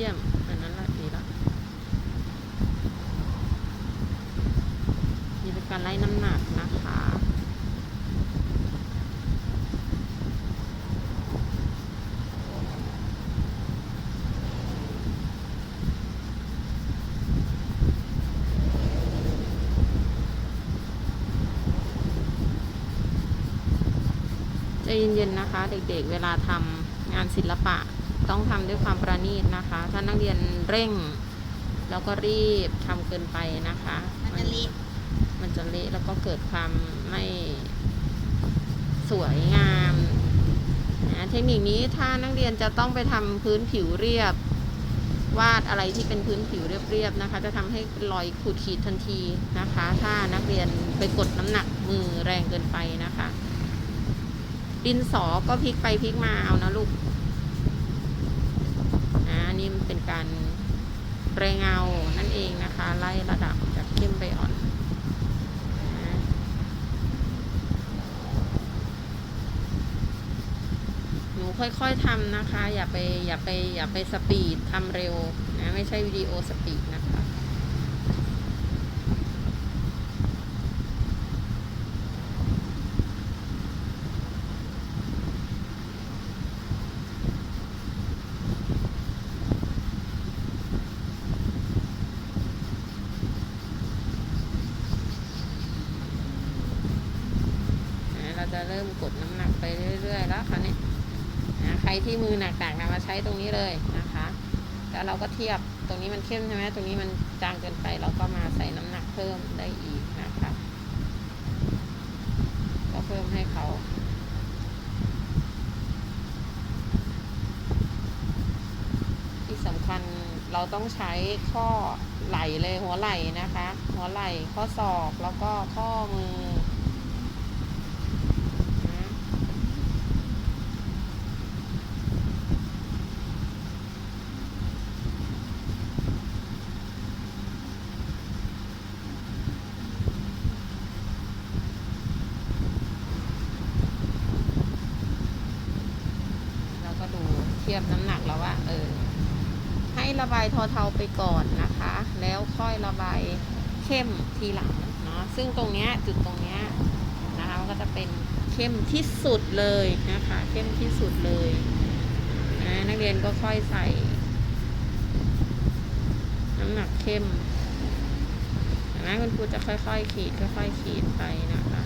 ยี่ยม อันนั้นละนี่ละนี่เป็นการไล่น้ำหนักนะคะใจเย็นๆนะคะ เด็กๆ เวลาทำงานศิลปะ ต้องทำด้วยความประณีตนะคะ ถ้านักเรียนเร่ง แล้วก็รีบทำเกินไปนะคะ มันจะเละมันจะเละแล้วก็เกิดความไม่สวยงามนะเทคนิคนี้ถ้านักเรียนจะต้องไปทำพื้นผิวเรียบ วาดอะไรที่เป็นพื้นผิวเรียบๆนะคะ จะทำให้รอยขูดขีดทันทีนะคะ ถ้านักเรียนไปกดน้ำหนักมือแรงเกินไปนะคะ ดินสอก็พลิกไปพลิกมาเอานะลูกอ่านี่มันเป็น การเรเงานั่นเองนะคะ ไล่ระดับจากเข้มไปอ่อนหนูค่อยๆทำนะคะ อย่าไปอย่าไปอย่าไปสปีดทำเร็วนะ ไม่ใช่วิดีโอสปีดนะคะ จะเริ่มกดน้ำหนักไปเรื่อย ๆ แล้วค่ะเนี่ยนะใครที่มือหนักๆนะมาใช้ตรงนี้เลยนะคะ แล้วเราก็เทียบตรงนี้มันเข้มใช่ไหมตรงนี้มันจางเกินไปเราก็มาใส่น้ำหนักเพิ่มได้อีกนะคะ ก็เพิ่มให้เขาที่สำคัญเราต้องใช้ข้อไหล่เลยหัวไหล่นะคะ หัวไหล่ข้อศอกแล้วก็ข้อมือนะ เราก็ดูเทียบน้ำหนักแล้วว่าเออให้ระบายเทาๆไปก่อนนะคะ แล้วค่อยระบายเข้มทีหลังเนาะซึ่งตรงเนี้ยจุดตรงเนี้ยนะคะก็จะเป็นเข้มที่สุดเลยนะคะ เข้มที่สุดเลยนะนักเรียนก็ค่อยใส่ น้ำหนักเข้มนไหมคุณครูจะค่อยๆขีดค่อยๆขีดไปนะคะ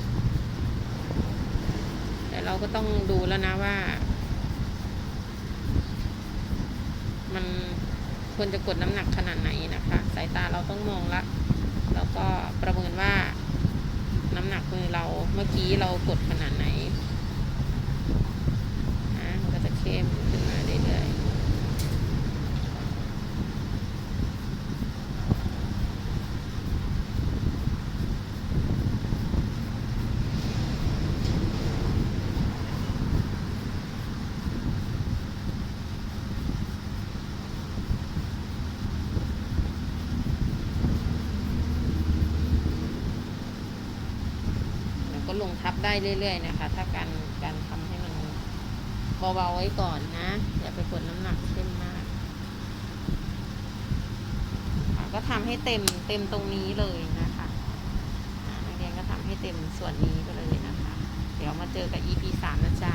แต่เราก็ต้องดูแล้วนะว่า มันควรจะกดน้ำหนักขนาดไหนนะคะ สายตาเราต้องมองละ แล้วก็ประเมินว่าน้ำหนักมือเราเมื่อกี้เรากดขนาดไหนนะมันก็จะเข้มขึ้นมาเรื่อยๆแลงทับได้เรื่อย ๆ นะคะ ถ้าการการทำให้มันเบาๆไว้ก่อนนะ อย่าไปกดน้ำหนักเข้มมากก็ทำให้เต็มเต็มตรงนี้เลยนะคะอะนักเรียนก็ทำให้เต็มส่วนนี้ไปเลยนะคะ เดี๋ยวมาเจอกับ EP สามนะจ๊ะ